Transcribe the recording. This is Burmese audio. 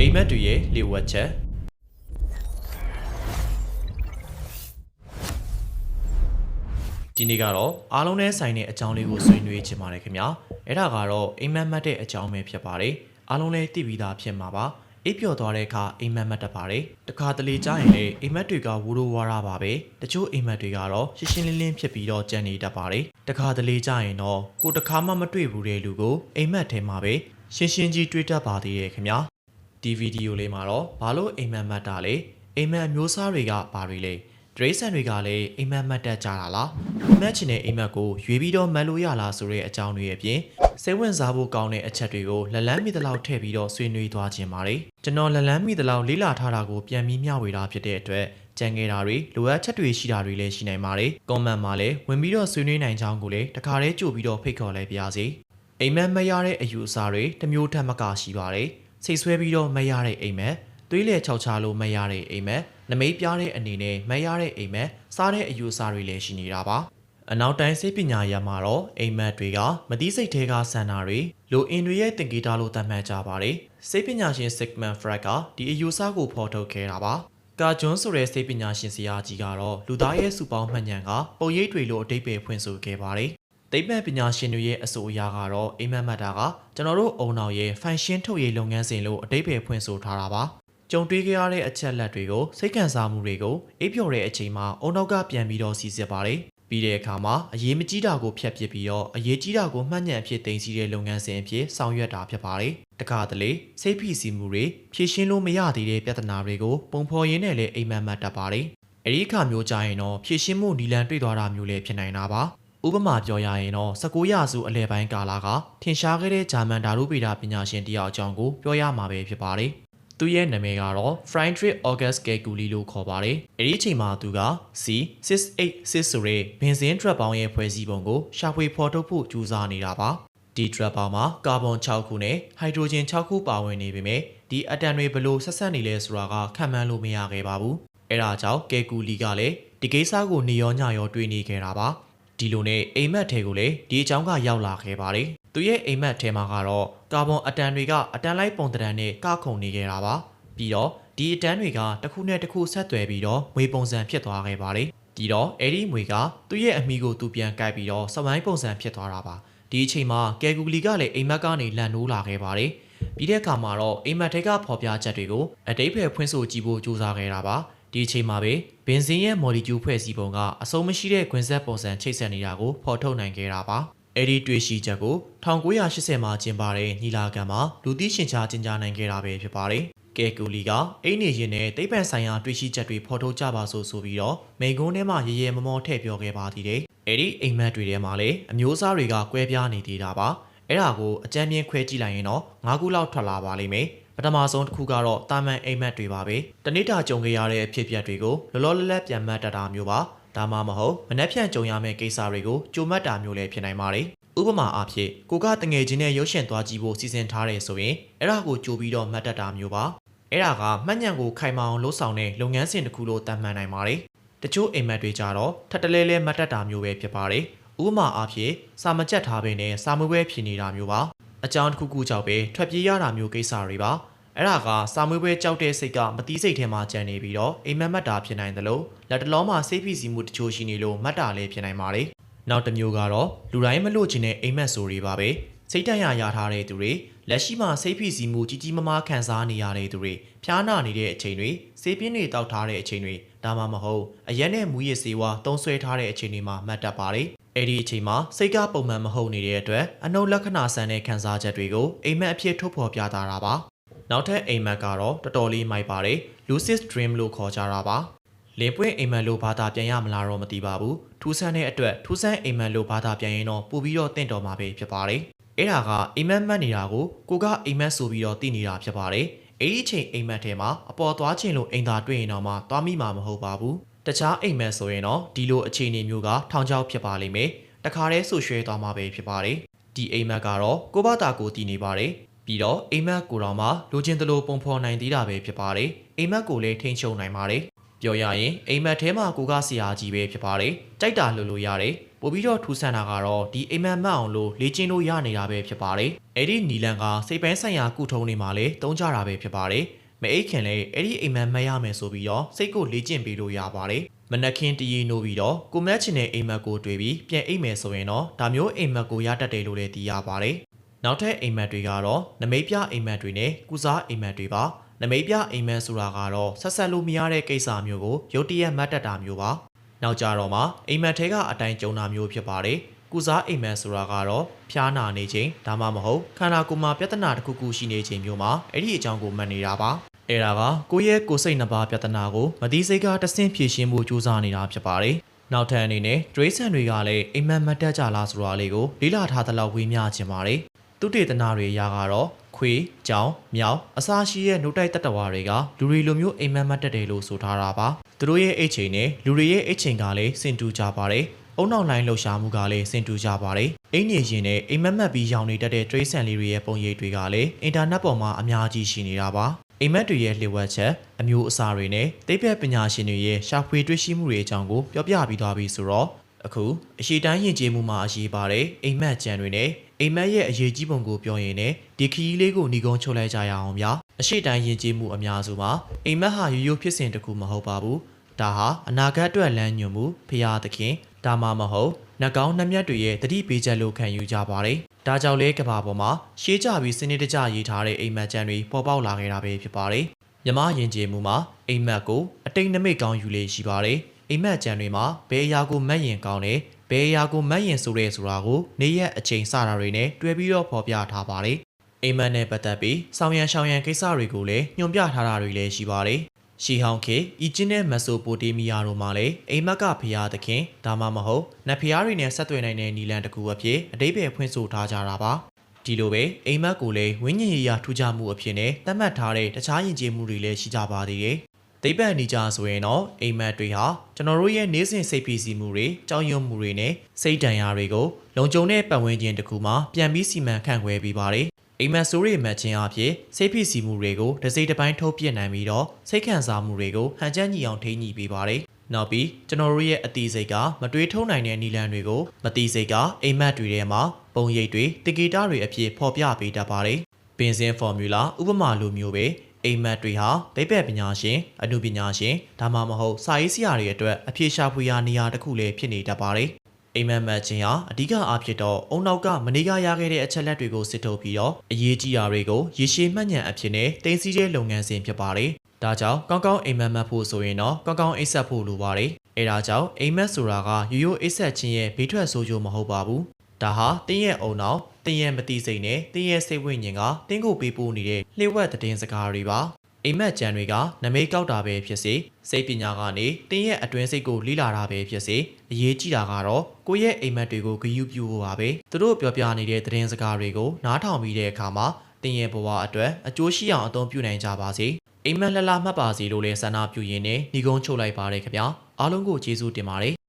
အိမ်မက်တွေရဲ့လေဝက်ချက်ဒီနေ့ကတော့အားလုံးနဲ့ဆိုင်တဲ့အကြောင်းလေးကိုဆွေးနွေးချင်ပါတယ်ခင်ဗျာအဲ့ဒါကတော့အိမ်မက်မှတ်တဲ့အကြောင်းပဲဖြစ်ပါတယ်အားလုံးလည်းသိပြီးသားဖြစ်မှာပါအိပ်ပျော်သွားတဲ့အခါအိမ်မက်မှတ်တတ်ပါတယ်တခါတလေကြာရင်လေအိမ်မက်တွေကဝူရိုဝါရပါပဲတချို့အိမ်မက်တွေကတော့ရှင်းရှင်းလင်းလင်းဖြစ်ပြီးတော့ကြံနေတတ်ပါတယ်တခါတလေကြာရင်တော့ကိုတခါမှမတွေ့ဘူးတဲ့လူကိုအိမ်မက်ထဲမှာပဲရှင်းရှင်းကြီးတွေ့တတ်ပါသေးတယ်ခင်ဗျာ ဒီဗီဒီယိုလေးမှာတော့ဘာလို့အိမ်မက်မှတ်တာလဲအိမ်မက်အမျိုးအစားတွေကဘာတွေလဲဒရိစန်တွေကလည်းအိမ်မက်မှတ်တတ်ကြတာလားမက်ချင်တဲ့အိမ်မက်ကိုရွေးပြီးတော့မတ်လို့ရလားဆိုတဲ့အကြောင်းတွေအပြင်စိတ်ဝင်စားဖို့ကောင်းတဲ့အချက်တွေကိုလက်လန်းမိသလောက်ထည့်ပြီးတော့ဆွေးနွေးသွားခြင်းပါတယ်ကျွန်တော်လက်လန်းမိသလောက်လေးလာထားတာကိုပြန်ပြီးမျှဝေတာဖြစ်တဲ့အတွက်ကြံခဲ့တာတွေလိုအပ်ချက်တွေရှိတာတွေလည်းရှိနိုင်ပါတယ်ကွန်မန့်မှာလည်းဝင်ပြီးတော့ဆွေးနွေးနိုင်ကြောင်းကိုလည်းတခါတည်းကြို့ပြီးတော့ဖိတ်ခေါ်လိုက်ပါရစေအိမ်မက်မရတဲ့အယူအဆတွေတစ်မျိုးထက်မကရှိပါတယ် စိတ်ဆွဲပြီးတော့မရတဲ့အိမ်မက်သွေးလေခြောက်ချလို့မရတဲ့အိမ်မက်နမိတ်ပြတဲ့အနေနဲ့မရတဲ့အိမ်မက်စားတဲ့အယူအဆတွေလည်းရှိနေတာပါအနောက်တိုင်းစိတ်ပညာရမှာတော့အိမ်မက်တွေကမတိစိတ်သေးကဆန္ဒတွေလိုအင်တွေရဲ့သင်္ကေတလို့သတ်မှတ်ကြပါတယ်စိတ်ပညာရှင် Sigmund Freud ကဒီအယူအဆကိုဖော်ထုတ်ခဲ့တာပါကာဂျွန်းဆိုတဲ့စိတ်ပညာရှင်ဆရာကြီးကတော့လူသားရဲ့စုပေါင်းမှတ်ဉာဏ်ကပုံရိပ်တွေလို့အတိတ်ပဲဖွင့်ဆိုခဲ့ပါတယ် သိပ္ပံပညာရှင်တွေရဲ့အဆိုအရကတော့အိမ်မက်မှတ်တာကကျွန်တော်တို့အုံနောက်ရဲ့ function ထုတ်ရေးလုပ်ငန်းစဉ်လို့အတိတ်ပဲဖွင့်ဆိုထားတာပါကြုံတွေ့ခဲ့ရတဲ့အချက်လက်တွေကိုစိတ်ခံစားမှုတွေကိုအိပ်ပျော်တဲ့အချိန်မှာအုံနောက်ကပြန်ပြီးတော့စီစစ်ပါတယ်ပြီးတဲ့အခါမှာအရေးမကြီးတာကိုဖျက်ပစ်ပြီးတော့အရေးကြီးတာကိုမှတ်ဉဏ်အဖြစ်တင်စီတဲ့လုပ်ငန်းစဉ်အဖြစ်ဆောင်ရွက်တာဖြစ်ပါတယ်။တခါတလေစိတ်ဖိစီးမှုတွေဖြည့်ရှင်းလို့မရသေးတဲ့ပြဿနာတွေကိုပုံဖော်ရင်းနဲ့လည်းအိမ်မက်မှတ်တတ်ပါတယ်။အဲဒီအခါမျိုးကြရင်တော့ဖြည့်ရှင်းမှုနီလန်တွေ့သွားတာမျိုးလည်းဖြစ်နိုင်တာပါ။ ဥပမာပြောရရင်တော့19ရာစုအလယ်ပိုင်းကာလကထင်ရှားခဲ့တဲ့ဂျာမန်ဓာတုဗေဒပညာရှင်တယောက်အကြောင်းကိုပြောရမှာပဲဖြစ်ပါတယ်။သူ့ရဲ့နာမည်ကတော့ Friedrich August Kekuli လို့ခေါ်ပါတယ်။အဲဒီအချိန်မှာသူက C686 ဆိုတဲ့ဘင်ဇင်းဒရက်ပေါင်းရဲ့ဖွဲ့စည်းပုံကိုရှာဖွေဖော်ထုတ်ဖို့ကြိုးစားနေတာပါ။ဒီဒရက်ပေါင်းမှာကာဗွန်6ခုနဲ့ဟိုက်ဒရိုဂျင်6ခုပါဝင်နေပေမဲ့ဒီအတန်တွေဘယ်လို့ဆက်ဆက်နေလဲဆိုတာကခံမှန်းလို့မရခဲ့ပါဘူး။အဲဒါကြောင့်ကဲကူလီကလည်းဒီကိစ္စကိုနေရောညရောတွေးနေခဲ့တာပါ။ ဒီလိုနဲ့အိမ်မက်ထဲကိုလည်းဒီအကြောင်းကရောက်လာခဲ့ပါတယ်။သူရဲ့အိမ်မက်ထဲမှာကတော့ကာဗွန်အတန်တွေကအတန်လိုက်ပုံတံနဲ့ကခုန်နေခဲ့တာပါ။ပြီးတော့ဒီအတန်းတွေကတစ်ခုနဲ့တစ်ခုဆက်သွယ်ပြီးတော့ငွေပုံစံဖြစ်သွားခဲ့ပါတယ်။ဒီတော့အဲ့ဒီငွေကသူ့ရဲ့အမိကိုသူပြန်ကိုက်ပြီးတော့စမိုင်းပုံစံဖြစ်သွားတာပါ။ဒီအချိန်မှာကယ်ကူလီကလည်းအိမ်မက်ကနေလန်နိုးလာခဲ့ပါတယ်။ပြီးတဲ့အခါမှာတော့အိမ်မက်ထဲကဖော်ပြချက်တွေကိုအတိတ်ဖယ်ဖွင့်ဆိုကြည့်ဖို့ကြိုးစားခဲ့တာပါ။ ဒီအချိန်မှာပဲဘင်ဇင်းရဲ့မော်လီကျူးဖွဲ့စည်းပုံကအစုံမရှိတဲ့ခွင်ဆက်ပုံစံချိတ်ဆက်နေတာကိုဖော်ထုတ်နိုင်ခဲ့တာပါ။အဲ့ဒီတွေ့ရှိချက်ကို1980မှာကျင်းပတဲ့ညီလာခံမှာလူသိရှင်ကြားကျင်းပနိုင်ခဲ့တာပဲဖြစ်ပါတယ်။ကဲကူလီကအိနေရင်နဲ့တိတ်ပန်ဆိုင်ရာတွေ့ရှိချက်တွေဖော်ထုတ်ကြပါဆိုဆိုပြီးတော့မိန်ကုန်းထဲမှာရေရဲမမောထည့်ပြောခဲ့ပါသေးတယ်။အဲ့ဒီအိမ်မက်တွေထဲမှာလည်းအမျိုးအစားတွေကကွဲပြားနေသေးတာပါ။အဲ့ဒါကိုအကြမ်းပြင်းခွဲကြည့်လိုက်ရင်တော့၅ခုလောက်ထွက်လာပါလိမ့်မယ်။ ပထမဆုံးတစ်ခုကတော့တာမန်အိမ်မက်တွေပါပဲ။တနေ့တာကြုံခဲ့ရတဲ့အဖြစ်အပျက်တွေကိုလောလောလတ်လတ်ပြန်မှတ်တတ်တာမျိုးပါ။ဒါမှမဟုတ်မနှက်ဖြန့်ကြုံရမယ့်ကိစ္စတွေကိုကြိုမှတ်တာမျိုးလည်းဖြစ်နိုင်ပါတယ်။ဥပမာအားဖြင့်ကိုကတငယ်ချင်းနဲ့ရုပ်ရှင်သွားကြည့်ဖို့စီစဉ်ထားတယ်ဆိုရင်အဲ့ဒါကိုကြိုပြီးတော့မှတ်တတ်တာမျိုးပါအဲ့ဒါကမှတ်ညံကိုခိုင်မာအောင်လှုပ်ဆောင်တဲ့လုပ်ငန်းစဉ်တစ်ခုလို့တတ်မှတ်နိုင်ပါတယ်တချို့အိမ်မက်တွေကြတော့ထပ်တလဲလဲမှတ်တတ်တာမျိုးပဲဖြစ်ပါတယ်ဥပမာအားဖြင့်စာမကြက်ထားဘဲနဲ့စာမွေးပွဲဖြစ်နေတာမျိုးပါအကြောင်းတစ်ခုခုကြောင့်ပဲထွက်ပြေးရတာမျိုးကိစ္စတွေပါ အဲ့ဒါကစာမွေးပွဲကြောက်တဲ့စိတ်ကမတိစိတ်ထဲမှာကြံနေပြီးတော့အိမ်မက်မှတ်တာဖြစ်နိုင်တယ်လို့လက်တလုံးမှာစိတ်ဖိစီးမှုတချို့ရှိနေလို့မှတ်တာလည်းဖြစ်နိုင်ပါတယ်နောက်တစ်မျိုးကတော့လူတိုင်းမလို့ချင်တဲ့အိမ်မက်ဆိုတွေပါပဲစိတ်တန်ရာရထားတဲ့သူတွေလက်ရှိမှာစိတ်ဖိစီးမှုကြီးကြီးမားမားခံစားနေရတဲ့သူတွေဖျားနာနေတဲ့အချိန်တွေစေးပြင်းတွေတောက်ထားတဲ့အချိန်တွေဒါမှမဟုတ်အရက်နဲ့မူရစ်စေဝါတုံးဆွဲထားတဲ့အချိန်တွေမှာမှတ်တတ်ပါတယ်အဲ့ဒီအချိန်မှာစိတ်ကပုံမှန်မဟုတ်နေတဲ့အတွက်အနှုတ်လက္ခဏာဆန်တဲ့ခံစားချက်တွေကိုအိမ်မက်အဖြစ်ထုတ်ဖော်ပြတာတာပါ နောက်ထပ်အိမ်မက်ကတော့တော်တော်လေးမိုက်ပါတယ် lucid dream လို့ခေါ်ကြတာပါလင်ပွင့်အိမ်မက်လို့ဘာသာပြန်ရမလားတော့မသိပါဘူးထူးဆန်းတဲ့အတွက်ထူးဆန်းအိမ်မက်လို့ဘာသာပြန်ရင်တော့ပို့ပြီးတော့တင့်တော်မှာပဲဖြစ်ပါတယ်အဲ့ဒါကအိမ်မက်မှတ်နေတာကိုကိုကအိမ်မက်ဆိုပြီးတော့သိနေတာဖြစ်ပါတယ်အဲ့ဒီချိန်အိမ်မက်ထဲမှာအပေါ်သွားခြင်းလို့အိမ်သာတွေ့ရင်တော့မှသွားမိမှာမဟုတ်ပါဘူးတခြားအိမ်မက်ဆိုရင်တော့ဒီလိုအခြေအနေမျိုးကထောင်ချောက်ဖြစ်ပါလိမ့်မယ်တခါတည်းဆူရွှဲသွားမှာပဲဖြစ်ပါတယ်ဒီအိမ်မက်ကတော့ကိုဘတာကိုတည်နေပါတယ် ပြီးတော့အိမ်မက်ကိုတော့မှလိုချင်သလိုပုံဖော်နိုင်သေးတာပဲဖြစ်ပါတယ်အိမ်မက်ကိုလည်းထိန်းချုပ်နိုင်ပါတယ်ပြောရရင်အိမ်မက်ထဲမှာကိုကဆရာကြီးပဲဖြစ်ပါတယ်ကြိုက်တာလို့လို့ရတယ်ပို့ပြီးတော့ထူးဆန်းတာကတော့ဒီအိမ်မက်မတ်အောင်လို့လေ့ကျင့်လို့ရနေတာပဲဖြစ်ပါတယ်အဲ့ဒီနီလန်ကစိတ်ပိုင်းဆိုင်ရာကုထုံးတွေမှာလည်းတုံးကြတာပဲဖြစ်ပါတယ်မအိတ်ခင်လည်းအဲ့ဒီအိမ်မက်မတ်ရမယ်ဆိုပြီးတော့စိတ်ကိုလေ့ကျင့်ပေးလို့ရပါတယ်မနက်ခင်းတရီနိုးပြီးတော့ကိုမက်ချင်တဲ့အိမ်မက်ကိုတွေ့ပြီးပြန်အိမ်မယ်ဆိုရင်တော့ဒါမျိုးအိမ်မက်ကိုရတတ်တယ်လို့လည်းသိရပါတယ် နောက်ထပ်အိမ်မက်တွေကတော့နမိတ်ပြအိမ်မက်တွေနဲ့ကုစားအိမ်မက်တွေပါနမိတ်ပြအိမ်မက်ဆိုတာကတော့ဆက်ဆက်လို့မရတဲ့ကိစ္စမျိုးကိုရုတ်တရက်မတ်တက်တာမျိုးပါနောက်ကြတော့မှအိမ်မက်ထဲကအတိုင်းကြုံတာမျိုးဖြစ်ပါတယ်ကုစားအိမ်မက်ဆိုတာကတော့ဖျားနာနေခြင်းဒါမှမဟုတ်ခန္ဓာကိုယ်မှာပြဿနာတစ်ခုခုရှိနေခြင်းမျိုးမှာအဲ့ဒီအကြောင်းကိုမှတ်နေတာပါအဲ့ဒါကကိုယ့်ရဲ့ကိုယ်စိတ်နှစ်ပါးပြဿနာကိုမတိစိတ်ကတဆင့်ဖြေရှင်းဖို့ကြိုးစားနေတာဖြစ်ပါတယ်နောက်ထပ်အနေနဲ့ဒရိဆန်တွေကလည်းအိမ်မက်မတ်တက်ကြလားဆိုတာလေးကိုလေ့လာထားသလောက်ဝေမျှခြင်းပါတယ် သူတေသနာတွေအရာကတော့ခွေးကြောင်မြောင်အစာရှိရဲ့နှုတ်တိုက်တတဝါတွေကလူတွေလိုမျိုးအိမ်မက်မတ်တက်တယ်လို့ဆိုထားတာပါသူတို့ရဲ့အိတ်ချိန်နဲ့လူတွေရဲ့အိတ်ချိန်ကလည်းစင်တူကြပါတယ်အုံနောက်လိုင်းလှုပ်ရှားမှုကလည်းစင်တူကြပါတယ်။အိမ်နေရင်နဲ့အိမ်မက်မက်ပြီးရောင်နေတတ်တဲ့ trace ဆန်လေးတွေရဲ့ပုံရိပ်တွေကလည်းအင်တာနက်ပေါ်မှာအများကြီးရှိနေတာပါ။အိမ်မက်တွေရဲ့လျှို့ဝှက်ချက်အမျိုးအစားတွေနဲ့သိပ္ပံပညာရှင်တွေရဲ့ရှာဖွေတွေ့ရှိမှုတွေအကြောင်းကိုပြောပြပြီးသွားပြီဆိုတော့အခုအရှိတိုင်းယဉ်ကျေးမှုမှာအရေးပါတဲ့အိမ်မက်ကြံတွေနဲ့ အိမ်မက်ရဲ့အရေးကြီးပုံကိုပြောရင်လည်းဒီခရီးလေးကိုညီကုန်းချုပ်လိုက်ကြရအောင်ဗျာ။အရှိတိုင်းယဉ်ကျေးမှုအများစုမှာအိမ်မက်ဟာရိုးရိုးဖြစ်စဉ်တစ်ခုမဟုတ်ပါဘူး။ဒါဟာအနာဂတ်အတွက်လမ်းညွှန်မှုဖရာသခင်ဒါမှမဟုတ်နှကောင်းနှမျက်တွေရဲ့တတိပေးချက်လို့ခံယူကြပါတယ်။ဒါကြောင့်လဲကဘာပေါ်မှာရှေးကြပြီးစနစ်တကျရေးထားတဲ့အိမ်မက်ကျန်တွေပေါ်ပေါက်လာခဲ့တာပဲဖြစ်ပါတယ်။မြမယဉ်ကျေးမှုမှာအိမ်မက်ကိုအတိတ်နမိတ်ကောင်းယူလေရှိပါတယ်။အိမ်မက်ကျန်တွေမှာဘယ်အရာကိုမက်ရင်ကောင်းတယ် ဘယ်အရာကိုမက်ရင်ဆိုရဲဆိုတာကိုနေရက်အချိန်စတာတွေနဲ့တွဲပြီးတော့ဖော်ပြထားပါတယ်။အိမ်မက်နဲ့ပတ်သက်ပြီးဆောင်းရံရှောင်းရံကိစ္စတွေကိုလည်းညွှန်ပြထားတာတွေလည်းရှိပါတယ်။ရှီဟောင်ခေအီဂျင်းနဲ့မက်ဆိုပိုတေးမီးယားတို့မှာလည်းအိမ်မက်ကဖျားသခင်ဒါမှမဟုတ်နတ်ဖျားတွေနဲ့ဆက်သွယ်နိုင်တဲ့နီလန်တစ်ခုအဖြစ်အတိပ္ပယ်ဖွင့်ဆိုထားကြတာပါဒီလိုပဲအိမ်မက်ကိုလည်းဝိညာဉ်ရေးရာထူးခြားမှုအဖြစ်နဲ့သတ်မှတ်ထားတဲ့တခြားယဉ်ကျေးမှုတွေလည်းရှိကြပါသေးတယ် သိပ္ပံနေကြဆိုရင်တော့အိမ်မက်တွေဟာကျွန်တော်တို့ရဲ့နေ့စဉ်စိတ်ဖိစီးမှုတွေကြောက်ရွံ့မှုတွေနဲ့စိတ်ဒဏ်ရာတွေကိုလုံခြုံတဲ့ပတ်ဝန်းကျင်တစ်ခုမှာပြန်ပြီးစီမံခန့်ခွဲပေးပါတယ်အိမ်မက်ဆိုးတွေမှတ်ခြင်းအဖြစ်စိတ်ဖိစီးမှုတွေကိုတစ်စိတ်တစ်ပိုင်းထုတ်ပြနိုင်ပြီးတော့စိတ်ခံစားမှုတွေကိုဟန်ချက်ညီအောင်ထိန်းညှိပေးပါတယ်။နောက်ပြီးကျွန်တော်တို့ရဲ့အတိစိတ်ကမတွေးထုံနိုင်တဲ့နီလန်တွေကိုမတိစိတ်ကအိမ်မက်တွေထဲမှာပုံရိပ်တွေတကေတာတွေအဖြစ်ဖော်ပြပေးတတ်ပါတယ်။ဘင်ဇင်းဖော်မြူလာဥပမာလိုမျိုးပဲ အိမ်မက်တွေဟာသိပ္ပံပညာရှင်အနုပညာရှင်ဒါမှမဟုတ်စာရေးဆရာတွေအတွက်အဖြေရှာဖွေရာနေရာတစ်ခုလည်းဖြစ်နေတတ်ပါတယ်။အိမ်မက်မက်ချင်းဟာအဓိကအားဖြင့်တော့အုံနောက်ကမနေကရခဲ့တဲ့အချက်လက်တွေကိုစစ်ထုတ်ပြီးတော့အရေးကြီးတာတွေကိုရေရှည်မှတ်ဉဏ်အဖြစ်နဲ့တင်စီတဲ့လုပ်ငန်းစဉ်ဖြစ်ပါတယ်။ဒါကြောင့်ကောင်းကောင်းအိမ်မက်မက်ဖို့ဆိုရင်တော့ကောင်းကောင်းအိပ်ဆက်ဖို့လိုပါတယ်။အဲဒါကြောင့်အိမ်မက်ဆိုတာကရိုးရိုးအိပ်ဆက်ခြင်းရဲ့ဘေးထွက်ဆိုးကျိုးမဟုတ်ပါဘူး။ ဒါဟာတင်းရဲ့အုံနောက်တင်းရဲ့မတိစိတ်နဲ့တင်းရဲ့စိတ်ဝိညာဉ်ကတင်းကိုပေးပို့နေတဲ့လှည့်ဝက်သတင်းစကားတွေပါ။အိမ်မက်ကြံတွေကနမိတ်ကောက်တာပဲဖြစ်စေစိတ်ပညာကနေတင်းရဲ့အတွင်းစိတ်ကိုလိလာတာပဲဖြစ်စေအရေးကြီးတာကတော့ကိုယ့်ရဲ့အိမ်မက်တွေကိုဂရုပြုဖို့ပါပဲသူတို့ပြောပြနေတဲ့သတင်းစကားတွေကိုနားထောင်ပြီးတဲ့အခါမှာတင်းရဲ့ဘဝအတွက်အကျိုးရှိအောင်အသုံးပြုနိုင်ကြပါစေအိမ်မက်လှလှမှတ်ပါစေလို့လည်းဆန္ဒပြုရင်းနဲ့ညီကုန်းချုပ်လိုက်ပါရခင်ဗျာအားလုံးကိုကျေးဇူးတင်ပါတယ်